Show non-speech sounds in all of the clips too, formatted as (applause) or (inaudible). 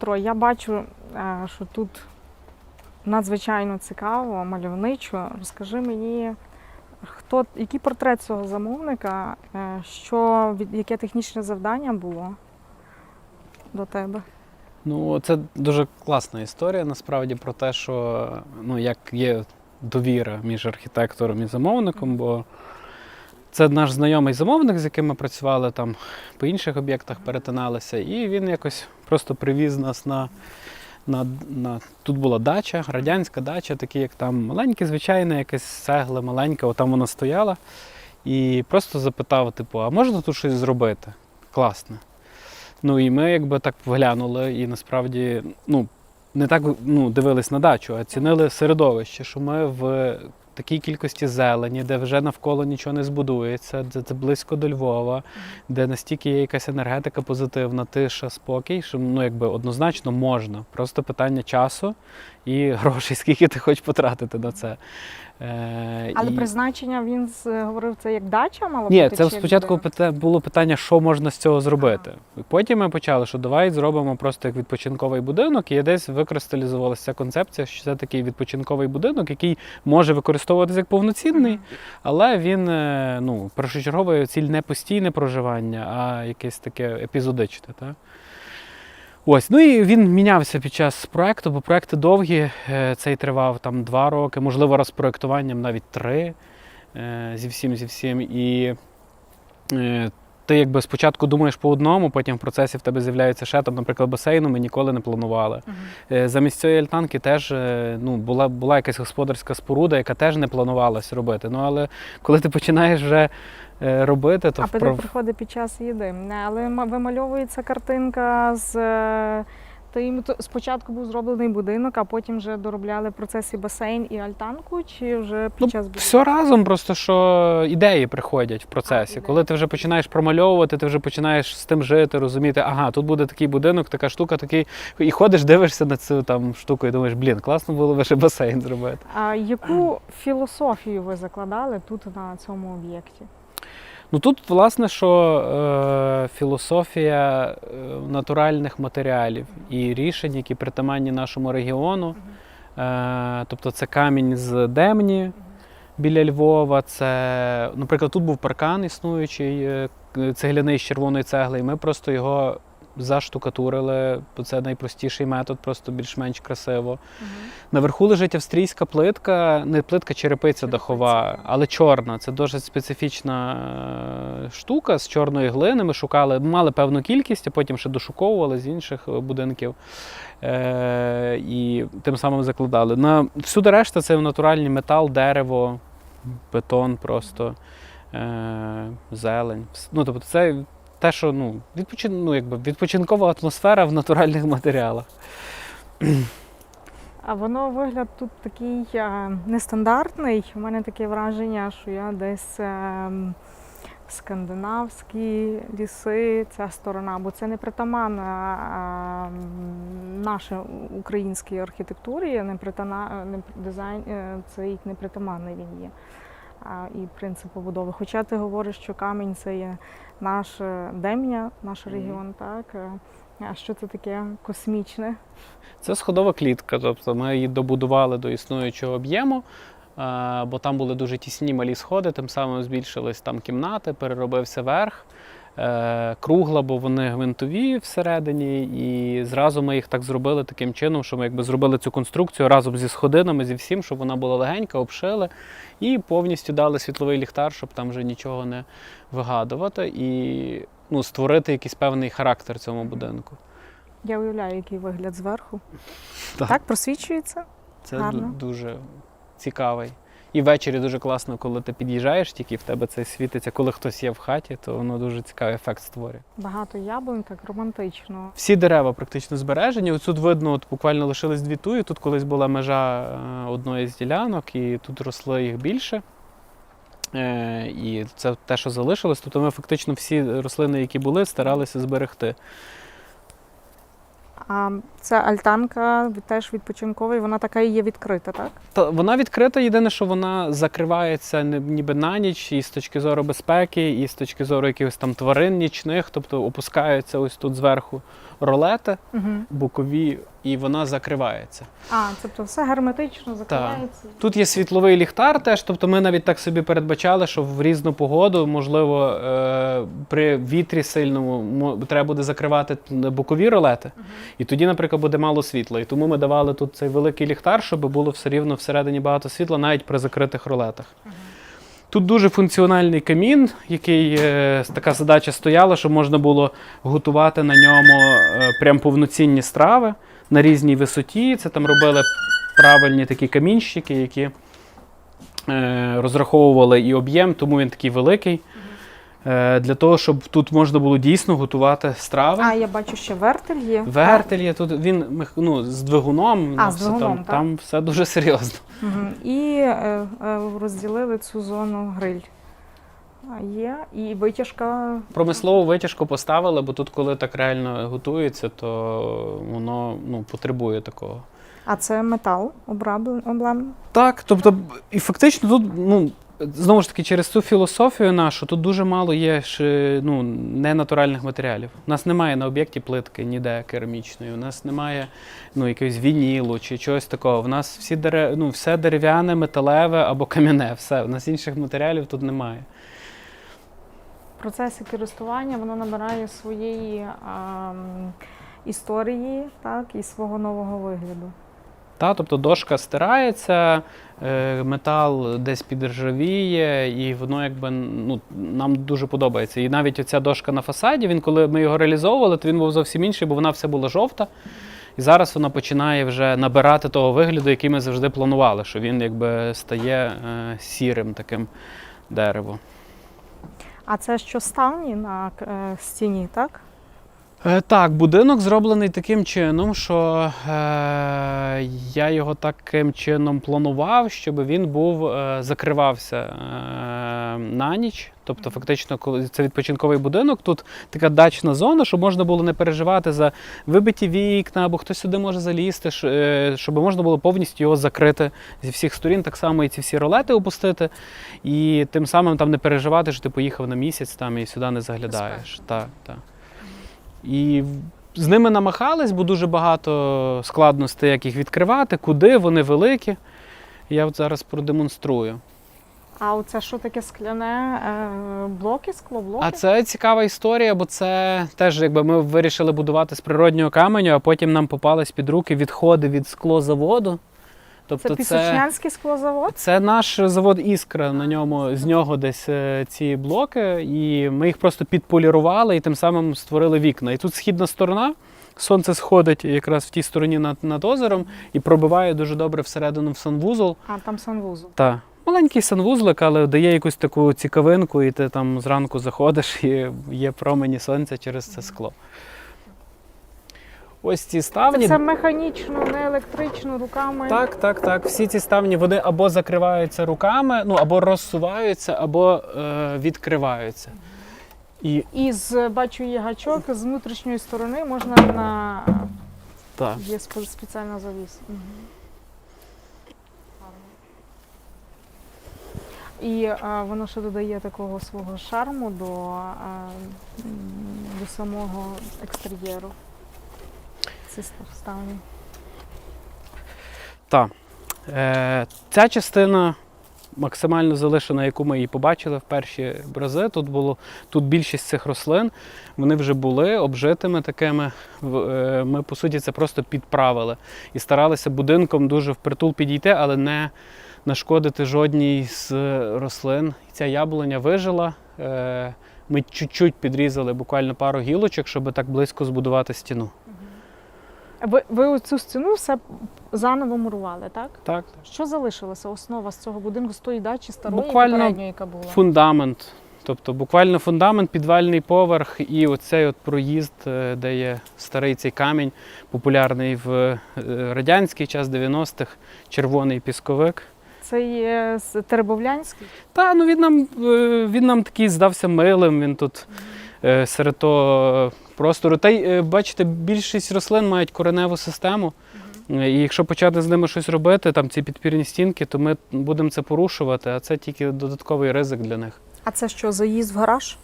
Дмитро, я бачу, е, що тут надзвичайно цікаво, мальовничо. Розкажи мені, хто, який портрет цього замовника, е, що, яке технічне завдання було до тебе? Ну, це дуже класна історія насправді про те, що ну, як є довіра між архітектором і замовником, бо це наш знайомий замовник, з яким ми працювали там по інших об'єктах, перетиналися, і він якось просто привіз нас на. На, на, тут була дача, радянська дача, такі як там маленьке, звичайне, якесь цегла маленька, отам вона стояла. І просто запитав, типу, а можна тут щось зробити? Класне. Ну і ми якби так вглянули, і насправді ну, не так ну, дивились на дачу, а цінили середовище, що ми в такій кількості зелені, де вже навколо нічого не збудується, де це близько до Львова, де настільки є якась енергетика позитивна, тиша, спокій, що ну, якби однозначно можна. Просто питання часу і (laughs) грошей, скільки ти хочеш потратити на це. Е, Але і- призначення він з- говорив, це як дача мала ні, бути? це чи спочатку будинок? було питання, що можна з цього зробити. Потім ми почали, що давай зробимо просто як відпочинковий будинок, і десь викристалізувалася ця концепція, що це такий відпочинковий будинок, який може використовуватися як повноцінний, але він е, ну, першочерговою ціль не постійне проживання, а якесь таке епізодичне. Так? Ось, ну і він мінявся під час проекту, бо проекти довгі. е, Цей тривав там два роки, можливо, раз проектуванням навіть три е, зі всім, зі всім. І е, ти якби спочатку думаєш по одному, потім в процесі в тебе з'являється ще там, наприклад, басейну ми ніколи не планували. Е, Замість цієї альтанки теж е, ну, була, була якась господарська споруда, яка теж не планувалась робити. Ну але коли ти починаєш вже е, робити, то А вправ- приходить під час їди. Але вимальовується картинка з тим, спочатку був зроблений будинок, а потім вже доробляли процесі басейн і альтанку, чи вже під Ну, час будинку? Все разом, просто що ідеї приходять в процесі. ідеї. Коли ти вже починаєш промальовувати, ти вже починаєш з тим жити, розуміти, ага, тут буде такий будинок, така штука, такий. І ходиш, дивишся на цю там штуку і думаєш, блін, класно було би ще басейн зробити. А яку філософію ви закладали тут на цьому об'єкті? Ну тут, власне, що е, філософія е, натуральних матеріалів і рішень, які притаманні нашому регіону. Е, тобто це камінь з Демні біля Львова. Це, наприклад, тут був паркан існуючий, е, цегляний з червоної цегли, і ми просто його заштукатурили, бо це найпростіший метод, просто більш-менш красиво. Наверху лежить австрійська плитка, не плитка, черепиця Черепиця, дахова, так. але чорна. Це дуже специфічна е, штука з чорної глини. Ми шукали, мали певну кількість, а потім ще дошуковували з інших будинків. Е, і тим самим закладали. На всюди решта це натуральний метал, дерево, бетон просто, е, зелень. Ну, тобто це те, що ну, відпочин, ну, якби відпочинкова атмосфера в натуральних матеріалах. А воно вигляд тут такий е, нестандартний. У мене таке враження, що я десь е, скандинавські ліси, ця сторона, бо це не притаманна е, нашій українській архітектурі, не притана, не дизайн, е, цей не притаманний він є. І принцип побудови. Хоча ти говориш, що камінь це є наш дем'я, наш регіон, так? е, А що це таке космічне? Це сходова клітка, тобто ми її добудували до існуючого об'єму, е, бо там були дуже тісні малі сходи, тим самим збільшились там кімнати, переробився верх. Е, Кругла, бо вони гвинтові всередині, і зразу ми їх так зробили таким чином, що ми якби зробили цю конструкцію разом зі сходинами, зі всім, щоб вона була легенька, обшили, і повністю дали світловий ліхтар, щоб там вже нічого не вигадувати, і ну, створити якийсь певний характер цьому будинку. Я уявляю, який вигляд зверху. Так. Так, просвічується. Це Гарно. дуже цікавий. І ввечері дуже класно, коли ти під'їжджаєш, тільки в тебе це світиться. Коли хтось є в хаті, то воно дуже цікавий ефект створює. Багато яблунь, так романтично. Всі дерева практично збережені. Ось тут видно, от буквально лишились дві туї. Тут колись була межа е, одної з ділянок, і тут росли їх більше. Е, І це те, що залишилось. Тобто ми фактично всі рослини, які були, старалися зберегти. А ця альтанка теж відпочинкова, і вона така і є відкрита, так? Та вона відкрита, єдине, що вона закривається ніби на ніч, і з точки зору безпеки, і з точки зору якихось там тварин нічних, тобто опускаються ось тут зверху ролети Угу. бокові, і вона закривається. А, тобто все герметично закривається. Тут є світловий ліхтар теж, тобто ми навіть так собі передбачали, що в різну погоду, можливо, е, при вітрі сильному треба буде закривати бокові ролети, і тоді, наприклад, буде мало світла. І тому ми давали тут цей великий ліхтар, щоб було все рівно всередині багато світла, навіть при закритих ролетах. Тут дуже функціональний камін, який е, така задача стояла, щоб можна було готувати на ньому е, прям повноцінні страви на різній висоті. Це там робили правильні такі камінщики, які е, розраховували і об'єм, тому він такий великий. Е, для того, щоб тут можна було дійсно готувати страви. А, я бачу, ще вертель є. Вертель є тут, він ну, з двигуном, А, ну, з все двигуном, там, там все дуже серйозно. Угу. І е, е, розділили цю зону гриль. Є, і витяжка. Промислову витяжку поставили, бо тут, коли так реально готується, то воно ну, потребує такого. А це метал обраблен- Так, тобто, і фактично тут, ну, знову ж таки, через цю філософію нашу, тут дуже мало є ну, ненатуральних матеріалів. У нас немає на об'єкті плитки ніде керамічної, у нас немає ну, якогось вінілу чи чогось такого. У нас всі дере, ну, все дерев'яне, металеве або кам'яне, все. У нас інших матеріалів тут немає. В процесі користування воно набирає своєї а, історії так, і свого нового вигляду. Та, тобто дошка стирається, е, метал десь підржавіє, і воно якби ну, нам дуже подобається. І навіть оця дошка на фасаді, він, коли ми його реалізовували, то він був зовсім інший, бо вона все була жовта. І зараз вона починає вже набирати того вигляду, який ми завжди планували, що він якби стає е, сірим таким деревом. А це що ставні на е, стіні, так? Е, Так, будинок зроблений таким чином, що е, я його таким чином планував, щоб він був е, закривався е, на ніч. Тобто, фактично, коли це відпочинковий будинок, тут така дачна зона, щоб можна було не переживати за вибиті вікна, або хтось сюди може залізти, е, щоб можна було повністю його закрити зі всіх сторін, так само і ці всі ролети опустити, і тим самим там не переживати, що ти поїхав на місяць там і сюди не заглядаєш. Так, так. І з ними намахались, бо дуже багато складностей, як їх відкривати, куди, вони великі. Я от зараз продемонструю. А оце що таке скляне е, блоки, склоблоки? А це цікава історія, бо це теж якби ми вирішили будувати з природнього каменю, а потім нам попались під руки відходи від склозаводу. Тобто це Пісочнянський склозавод? Це наш завод Іскра. На ньому з нього десь е, ці блоки, і ми їх просто підполірували і тим самим створили вікна. І тут східна сторона. Сонце сходить якраз в тій стороні над, над озером і пробиває дуже добре всередину в санвузол. А там санвузол. Та маленький санвузлик, але дає якусь таку цікавинку, і ти там зранку заходиш, (laughs) і є промені сонця через це скло. Ось ці ставні. Це механічно, не електрично, руками. Так, так, так. Всі ці ставні вони або закриваються руками, ну або розсуваються, або е, відкриваються. І І з бачу є гачок з внутрішньої сторони можна на так. є спе- спеціальна завіс. Мгм. І а, воно ще додає такого свого шарму до, а, м, до самого екстер'єру. Ці ст- Так. Е, ця частина максимально залишена, яку ми її побачили в перші рази. Тут було тут більшість цих рослин. Вони вже були обжитими такими. Е, Ми, по суті, це просто підправили і старалися будинком дуже впритул підійти, але не нашкодити жодній з рослин. Ця яблуня вижила. Е, Ми чуть-чуть підрізали буквально пару гілочок, щоб так близько збудувати стіну. Ви, ви цю стіну все заново мурували, так? Так, Що залишилося основа з цього будинку, з тої дачі старої Буквально попередньої, яка була? Фундамент. Тобто буквально фундамент, підвальний поверх і оцей от проїзд, е, де є старий цей камінь, популярний в е, радянський час 90-х, червоний пісковик. Це є Теребовлянський. Та ну він нам, е, він нам такий здався милим. Він тут е, серед того простору. Та й е, бачите, більшість рослин мають кореневу систему. І якщо почати з ними щось робити, там ці підпірні стінки, то ми будемо це порушувати, а це тільки додатковий ризик для них. А це що, заїзд в гараж?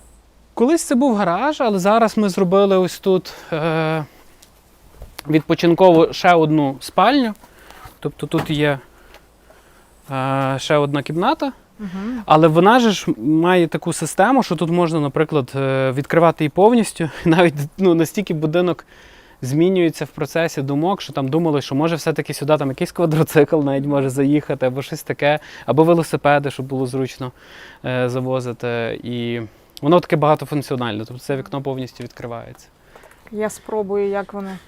Колись це був гараж, але зараз ми зробили ось тут е, відпочинкову ще одну спальню. Тобто тут є е, ще одна кімната. Угу. Але вона же ж має таку систему, що тут можна, наприклад, е, відкривати її повністю. (laughs) І навіть ну, настільки будинок змінюється в процесі думок, що там думали, що може все-таки сюди там якийсь квадроцикл навіть може заїхати, або щось таке, або велосипеди, щоб було зручно е, завозити. І воно таке багатофункціональне, тобто це вікно повністю відкривається. Я спробую, як вони.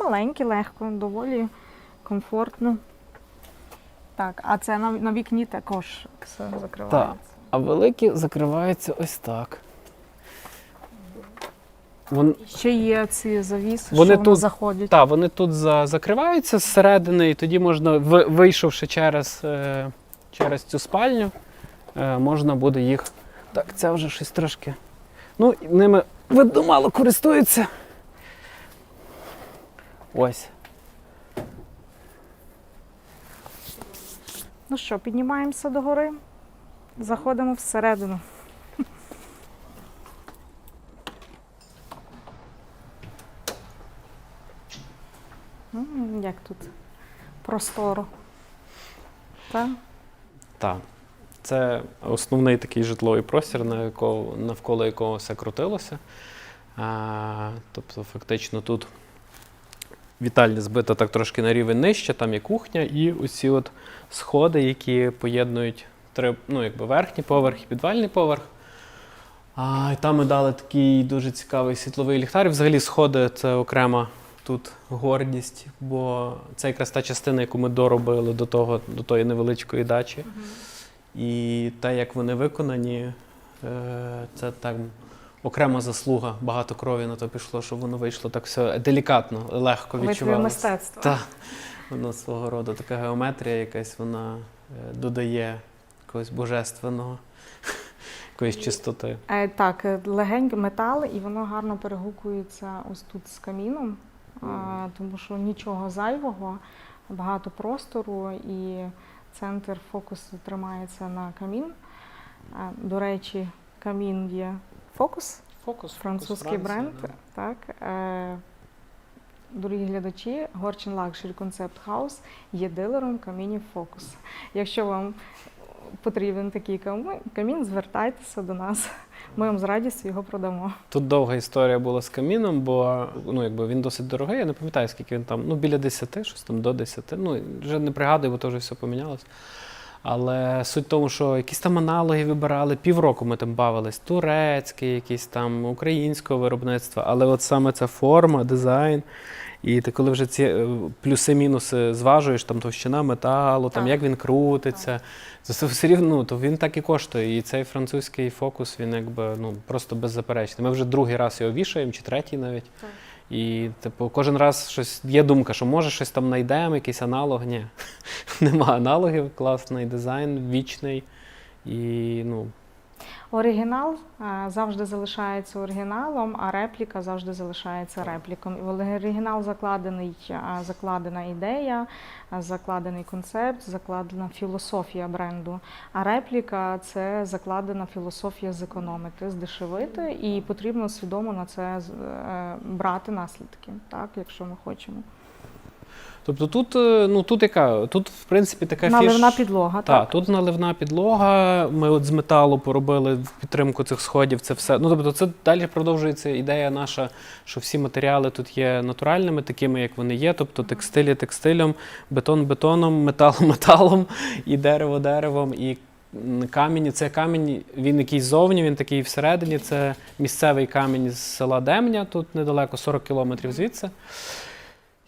Маленькі, легко, доволі комфортно. Так, а це на, на вікні також все закривається. А великі закриваються ось так. Вон, Ще є ці завіси, Вони що вони заходять. Так, вони тут за, закриваються зсередини, і тоді можна, вийшовши через, е, через цю спальню, е, можна буде їх. Так, це вже щось трошки. Ну, ними видно мало користуються. Ось. Ну що, піднімаємося догори, заходимо всередину. Як тут просторо. Так? Так. Це основний такий житловий простір, навколо якого все крутилося. А, тобто, фактично тут вітальня збита так трошки на рівень нижче, там є кухня, і оці от сходи, які поєднують три, ну, якби верхній поверх і підвальний поверх. А, і там ми дали такий дуже цікавий світловий ліхтар. Взагалі сходи це окрема тут гордість, бо це якраз та частина, яку ми доробили до того, до тої невеличкої дачі. І те, як вони виконані, е, це так окрема заслуга. Багато крові на то пішло, щоб воно вийшло так все делікатно, легко відчувалося. мистецтва. Так, воно свого роду така геометрія якась, вона е, додає якогось божественного, (laughs) якоїсь чистоти. Е, так, е, легенький метал, і воно гарно перегукується ось тут з каміном, тому що нічого зайвого, багато простору і центр фокусу тримається на камін. До речі, камін є фокус, Фокус, французький бренд. Так. Е, Дорогі глядачі, Горчин Luxury Concept House є дилером камінів Focus. Якщо вам потрібен такий камін, звертайтеся до нас. Ми вам з радістю його продамо. Тут довга історія була з каміном, бо ну, якби він досить дорогий. Я не пам'ятаю, скільки він там, ну біля 10, щось там до 10. Ну, вже не пригадую, бо то вже все помінялося. Але суть в тому, що якісь там аналоги вибирали, півроку ми там бавились, турецький, якийсь там українського виробництва. Але от саме ця форма, дизайн. І ти коли вже ці е, плюси-мінуси зважуєш, там товщина металу, там як він крутиться, то це все рівно, ну, то він так і коштує. І цей французький фокус, він якби ну просто беззаперечний. Ми вже другий раз його вішаємо, чи третій навіть. Так. І, типу, кожен раз щось є думка, що може щось там знайдемо, якийсь аналог. Ні. (laughs) Нема аналогів, класний дизайн, вічний. І ну, Оригінал е, завжди залишається оригіналом, а репліка завжди залишається репліком. І в оригінал закладений, е, закладена ідея, е, закладений концепт, закладена філософія бренду. А репліка це закладена філософія зекономити, здешевити, і потрібно свідомо на це брати наслідки, так, якщо ми хочемо. Тобто тут, е, ну, тут яка? Тут, в принципі, така Наливна фіш... підлога, Так, так. тут наливна підлога. Ми от з металу поробили в підтримку цих сходів. Це все. Ну тобто, це далі продовжується ідея наша, що всі матеріали тут є натуральними, такими, як вони є. Тобто текстиль є текстилем, бетон бетоном, метал (laughs) металом, і дерево деревом, і камінь. Це камінь, він якийсь ззовні, він такий всередині. Це місцевий камінь з села Демня, тут недалеко, 40 кілометрів звідси.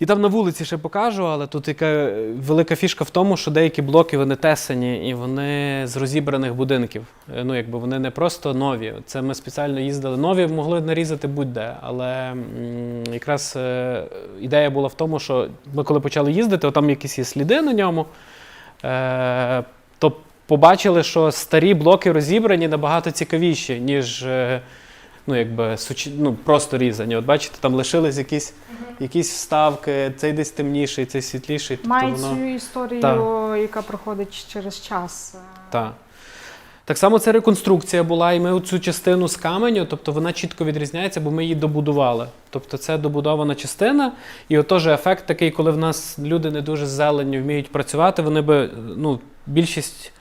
І там на вулиці ще покажу, але тут яка велика фішка в тому, що деякі блоки вони тесані і вони з розібраних будинків. Е, Ну, якби вони не просто нові. Це ми спеціально їздили. Нові могли нарізати будь-де. Але якраз е, ідея була в тому, що ми коли почали їздити, там якісь є сліди на ньому. Е, то побачили, що старі блоки розібрані набагато цікавіші, ніж ну, якби, сучі- ну, просто різані. От бачите, там лишились якісь, якісь вставки, цей десь темніший, цей світліший. тобто Має воно- цю історію, Так. яка проходить через час. Так. Так само це реконструкція була, і ми цю частину з каменю, тобто вона чітко відрізняється, бо ми її добудували. Тобто це добудована частина, і отож ефект такий, коли в нас люди не дуже з зеленню вміють працювати, вони би, ну, більшість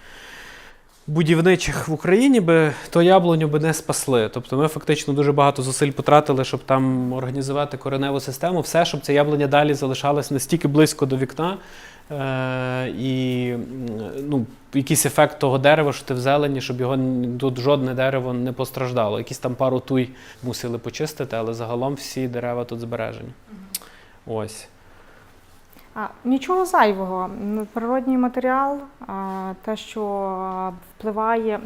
будівничих в Україні би то яблуню би не спасли. Тобто ми фактично дуже багато зусиль потратили, щоб там організувати кореневу систему, все, щоб ця яблуня далі залишалась настільки близько до вікна. Е, і ну, якийсь ефект того дерева, що ти в зелені, щоб його тут жодне дерево не постраждало. Якісь там пару туй мусили почистити, але загалом всі дерева тут збережені. Ось. Нічого зайвого. Природній матеріал, те, що впливає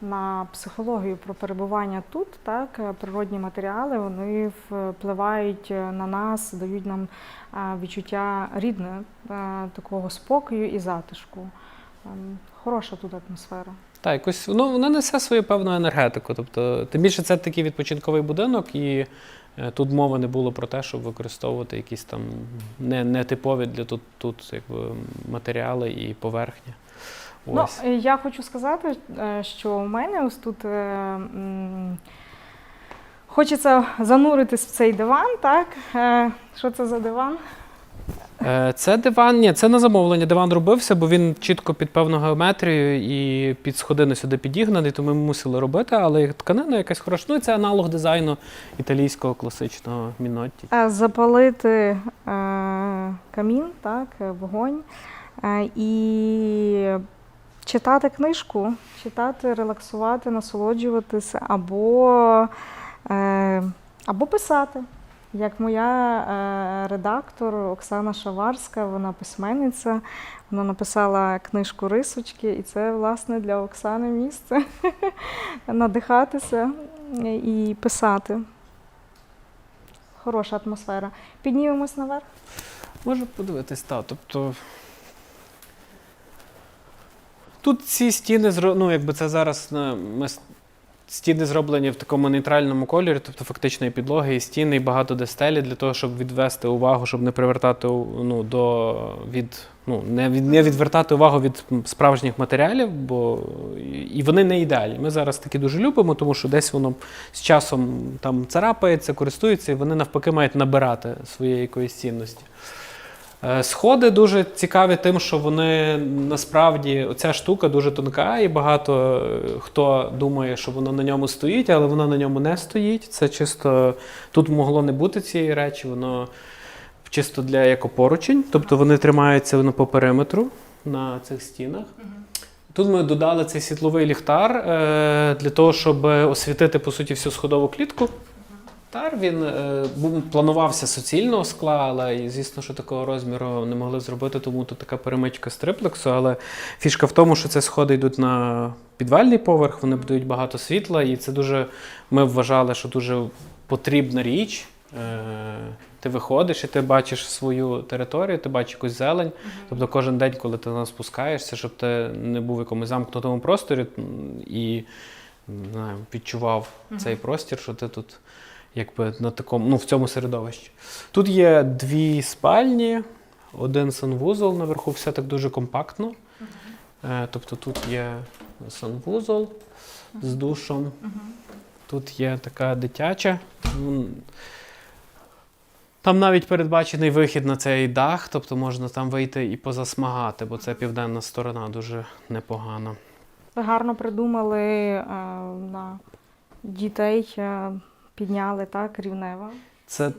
на психологію про перебування тут, так, е, природні матеріали вони впливають е, на нас, дають нам відчуття рідне, е, такого спокою і затишку. Ем, Хороша тут атмосфера. Так, якось ну, воно несе свою певну енергетику. Тобто, тим більше це такий відпочинковий будинок, і е, тут мови не було про те, щоб використовувати якісь там не, нетипові для тут, тут якби, матеріали і поверхня. Ну, Ось. е, я хочу сказати, е, що у мене ось тут е, хочеться зануритись в цей диван, так? Що це за диван? Е, Це диван, ні, це на замовлення. Диван робився, бо він чітко під певну геометрію і під сходини сюди підігнаний, тому ми мусили робити, але тканина якась хороша. Ну і це аналог дизайну італійського класичного мінотті. Е, Запалити е, камін, так, е, вогонь е, і читати книжку, читати, релаксувати, насолоджуватися або, е, або писати. Як моя е, редактор Оксана Шаварська, вона письменниця, вона написала книжку Рисочки, і це власне для Оксани місце (laughs) надихатися і писати. Хороша атмосфера. Піднімемось наверх. Можу подивитись, так. Тобто. Тут ці стіни ну, якби це зараз ми стіни зроблені в такому нейтральному кольорі, тобто фактично і підлоги, і стіни, і багато де стелі для того, щоб відвести увагу, щоб не привертати ну, до від, ну, не, від, не відвертати увагу від справжніх матеріалів, бо і- вони не ідеальні. Ми зараз такі дуже любимо, тому що десь воно з часом там царапається, користується, і вони навпаки мають набирати своєї якоїсь цінності. Е, Сходи дуже цікаві тим, що вони насправді оця штука дуже тонка, і багато е, хто думає, що воно на ньому стоїть, але воно на ньому не стоїть. Це чисто тут могло не бути цієї речі, воно чисто для як опоручень, тобто вони тримаються воно по периметру на цих стінах. Тут ми додали цей світловий ліхтар е, для того, щоб освітити по суті всю сходову клітку. Тар він е, був планувався суцільного скла, але і, звісно, що такого розміру не могли зробити, тому тут така перемичка з триплексу. Але фішка в тому, що ці сходи йдуть на підвальний поверх, вони дають багато світла, і це дуже ми вважали, що дуже потрібна річ. Е, ти виходиш і ти бачиш свою територію, ти бачиш якусь зелень. Тобто кожен день, коли ти на нас спускаєшся, щоб ти не був в якомусь замкнутому просторі і не знаю, відчував цей простір, що ти тут якби на такому, ну, в цьому середовищі. Тут є дві спальні, один санвузол, наверху все так дуже компактно. Е, тобто тут є санвузол з душом. Тут є така дитяча. Там навіть передбачений вихід на цей дах, тобто можна там вийти і позасмагати, бо це південна сторона дуже непогана. Ви гарно придумали е, на дітей, е, підняли так, рівнево. Це,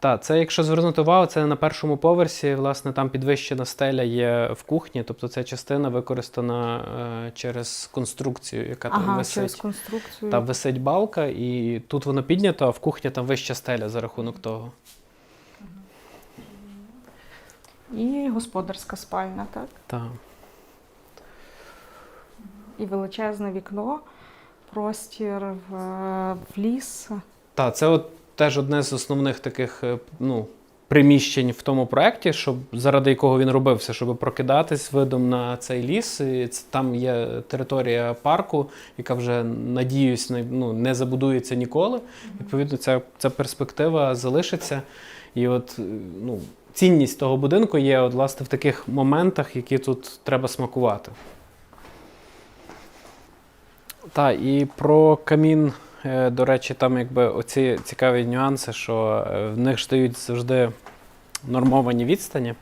та, це, якщо звернути увагу, це на першому поверсі, власне, там підвищена стеля є в кухні, тобто ця частина використана е, через конструкцію, яка там Ага, висить. через конструкцію. Там висить балка, і тут воно піднято, а в кухні там вища стеля за рахунок того. І господарська спальня, так? Та. І величезне вікно, простір в, в ліс. Та, це от теж одне з основних таких е, ну, приміщень в тому проєкті, щоб заради якого він робився, щоб прокидатись видом на цей ліс. І це- там є територія парку, яка вже надіюсь не, ну, не забудується ніколи. Відповідно, ця, ця перспектива залишиться. І от е, ну, цінність того будинку є от, власне в таких моментах, які тут треба смакувати. Так, і про камін, е, до речі, там якби оці цікаві нюанси, що е, в них ж дають завжди нормовані відстані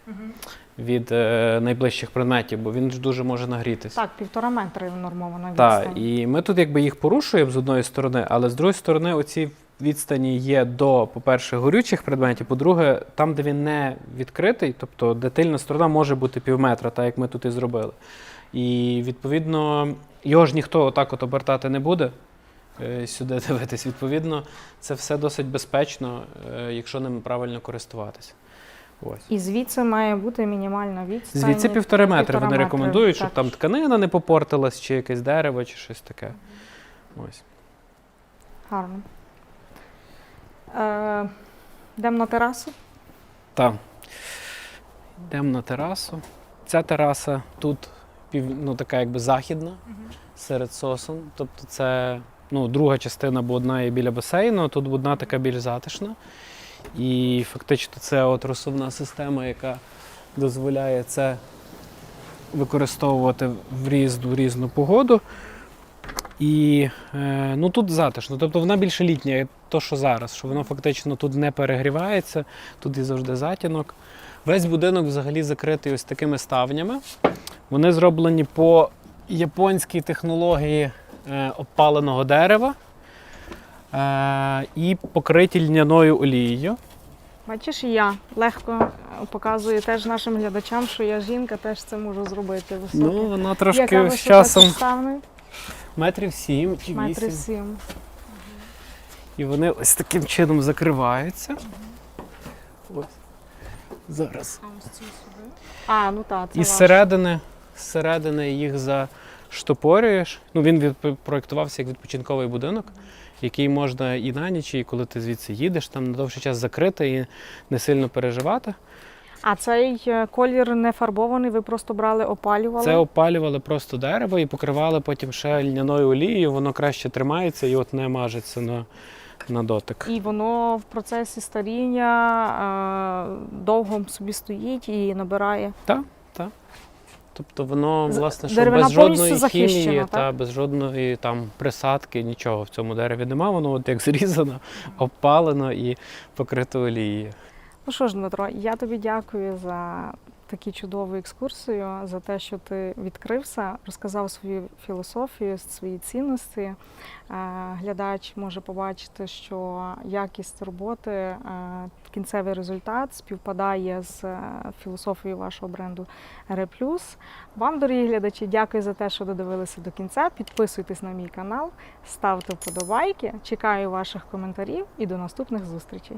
від е, найближчих предметів, бо він ж дуже може нагрітися. Так, півтора метри нормована Так, і ми тут якби їх порушуємо з одної сторони, але з другої сторони, оці відстані є до, по-перше, горючих предметів, по-друге, там, де він не відкритий, тобто де тильна сторона може бути пів метра, так як ми тут і зробили. І відповідно, його ж ніхто отак от обертати не буде. е, Сюди (laughs) дивитись, відповідно, це все досить безпечно, е, якщо ним правильно користуватися. Ось. І звідси має бути мінімальна відстань. Звідси півтори метри півтора вони метри, рекомендують, щоб так. там тканина не попортилась, чи якесь дерево, чи щось таке. Ось. Гарно. Е, йдемо на терасу. Так. Йдемо на терасу. Ця тераса тут пів, ну, така якби західна серед сосен. Тобто це ну, друга частина, бо одна є біля басейну, а тут одна така більш затишна. І фактично це от розсувна система, яка дозволяє це використовувати в різну, різну погоду. І е, ну, тут затишно. Тобто вона більше літня, то, що зараз, що воно фактично тут не перегрівається, тут і завжди затінок. Весь будинок взагалі закритий ось такими ставнями. Вони зроблені по японській технології е, обпаленого дерева е, і покриті льняною олією. Бачиш, і я легко е, показую теж нашим глядачам, що я жінка, теж це можу зробити високо. Ну, вона трошки з часом метрів сім чи Метрів сім. І вони ось таким чином закриваються. Ось. Зараз. А, ну так, це І зсередини, зсередини їх заштопорюєш. Ну, він проєктувався як відпочинковий будинок, який можна і на ніч, і коли ти звідси їдеш, там на довший час закрити і не сильно переживати. А цей е, колір не фарбований, ви просто брали, опалювали. Це опалювали просто дерево і покривали потім ще льняною олією, воно краще тримається і от не мажеться на, на дотик. І воно в процесі старіння е, довго собі стоїть і набирає. Так. Тобто воно, власне, що деревина без жодної хімії так? та без жодної там присадки, нічого в цьому дереві нема, воно от як зрізано, (laughs) обпалено і покрито олією. Ну що ж, Дмитро, я тобі дякую за таку чудову екскурсію, за те, що ти відкрився, розказав свою філософію, свої цінності. Е, глядач може побачити, що якість роботи, е, кінцевий результат співпадає з е, філософією вашого бренду Реплюс. Вам, дорогі глядачі, дякую за те, що додивилися до кінця. Підписуйтесь на мій канал, ставте вподобайки. Чекаю ваших коментарів і до наступних зустрічей.